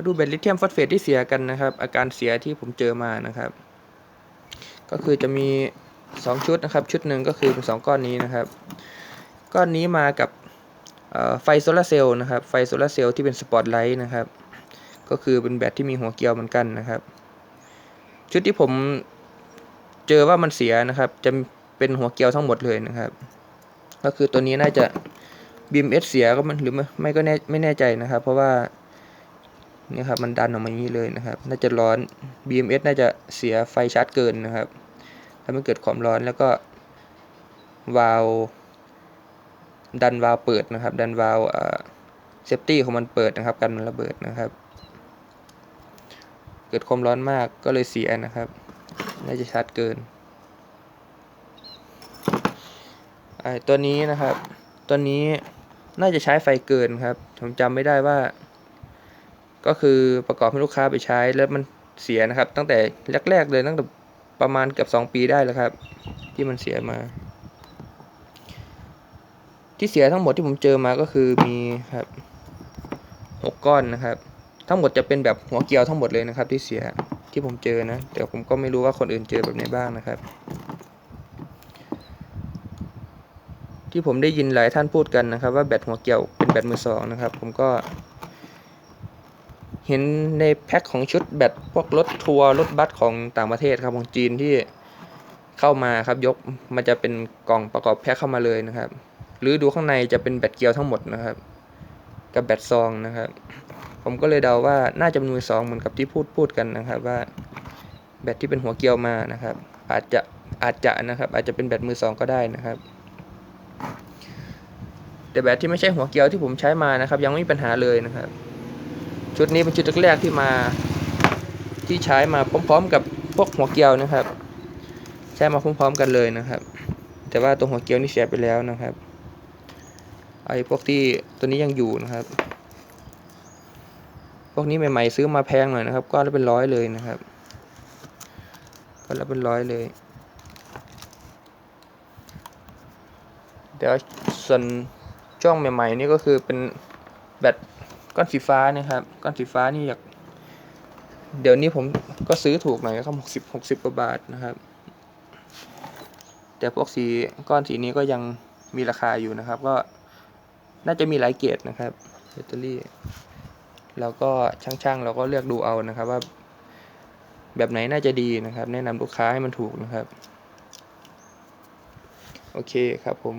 มาดูแบตลิเธียมฟอสเฟตที่เสียกันนะครับ อาการเสียที่ผมเจอมานะครับ ก็คือจะมี 2 ชุดนะครับ ชุดหนึ่งก็คือเป็นสองก้อนนี้นะครับ ก้อนนี้มากับไฟโซลาร์เซลล์นะครับ ไฟโซลาร์เซลล์ที่เป็นสปอตไลท์นะครับ ก็คือเป็นแบตที่มีหัวเกลียวเหมือนกันนะครับ ชุดที่ผมเจอว่ามันเสียนะครับ จะเป็นหัวเกลียวทั้งหมดเลยนะครับ ก็คือตัวนี้น่าจะ BMS เอสเสียก็มันหรือไม่ไม่ก็แน่ไม่แน่ใจนะครับ เพราะว่า นี่ครับมันดันออกมาอย่างนี้เลยนะครับ น่าจะร้อน BMS น่าจะเสียไฟชาร์จเกินนะครับทำให้เกิดความร้อนแล้วก็วาลดันวาลเปิดนะครับ ดันวาลเซฟตี้ของมันเปิดนะครับ กันมันระเบิดนะครับ เกิดความร้อนมากก็เลยเสียนะครับ น่าจะชาร์จเกินไอตัวนี้นะครับ ตัวนี้น่าจะใช้ไฟเกินครับ ผมจำไม่ได้ว่า ก็คือประกอบให้ลูกค้าไปใช้แล้วมันเสียนะครับ ตั้งแต่แรกๆเลยตั้งแต่ประมาณเกือบ2 ปีได้แล้วครับ ที่มันเสียมา ที่เสียทั้งหมดที่ผมเจอมาก็คือมีครับหกก้อนนะครับ ทั้งหมดจะเป็นแบบหัวเกลียวทั้งหมดเลยนะครับ ที่เสียที่ผมเจอนะแต่ผมก็ไม่รู้ว่าคนอื่นเจอแบบไหนบ้างนะครับ ที่ผมได้ยินหลายท่านพูดกันนะครับ ว่าแบตหัวเกลียวเป็นแบตมือสองนะครับ ผมก็ เห็นในแพ็คของชุดแบตพวกรถทัวร์รถบัสของต่างประเทศครับของจีนที่เข้ามาครับยกมันจะเป็นกล่องประกอบแพ็คเข้ามาเลยนะครับ หรือดูข้างในจะเป็นแบตเกลียวทั้งหมดนะครับ กับแบตซองนะครับ ผมก็เลยเดาว่าน่าจะเป็นมือสองเหมือนกับที่พูดพูดกันนะครับว่าแบตที่เป็นหัวเกลียวมานะครับ อาจจะอาจจะนะครับอาจจะเป็นแบตมือสองก็ได้นะครับแต่แบตที่ไม่ใช่หัวเกลียวที่ผมใช้มานะครับ ยังไม่มีปัญหาเลยนะครับ ชุดนี้เป็นชุดแรกๆที่มาที่ใช้มาพร้อมๆ กับพวกหัวเกลียวนะครับ ใช้มาพร้อมๆกันเลยนะครับ แต่ว่าตัวหัวเกลียวนี่เสียไปแล้วนะครับไอ้พวกที่ตัวนี้ยังอยู่นะครับ พวกนี้ใหม่ๆซื้อมาแพงหน่อยนะครับก้อนละเป็นร้อยเลยนะครับก้อนละเป็นร้อยเลยเดี๋ยวส่วนช่วงใหม่ๆนี่ก็คือเป็นแบต ก้อนสีฟ้านะครับ ก้อนสีฟ้านี่อยากเดี๋ยวนี้ผมก็ซื้อถูกหน่อยครับหกสิบหกสิบกว่าบาทนะครับ แต่พวกสีก้อนสีนี้ก็ยังมีราคาอยู่นะครับ ก็น่าจะมีหลายเกรดนะครับแบตเตอรี่แล้วก็ช่างๆ เราก็เลือกดูเอานะครับว่า แบบไหนน่าจะดีนะครับ แนะนำลูกค้าให้มันถูกนะครับ โอเคครับผม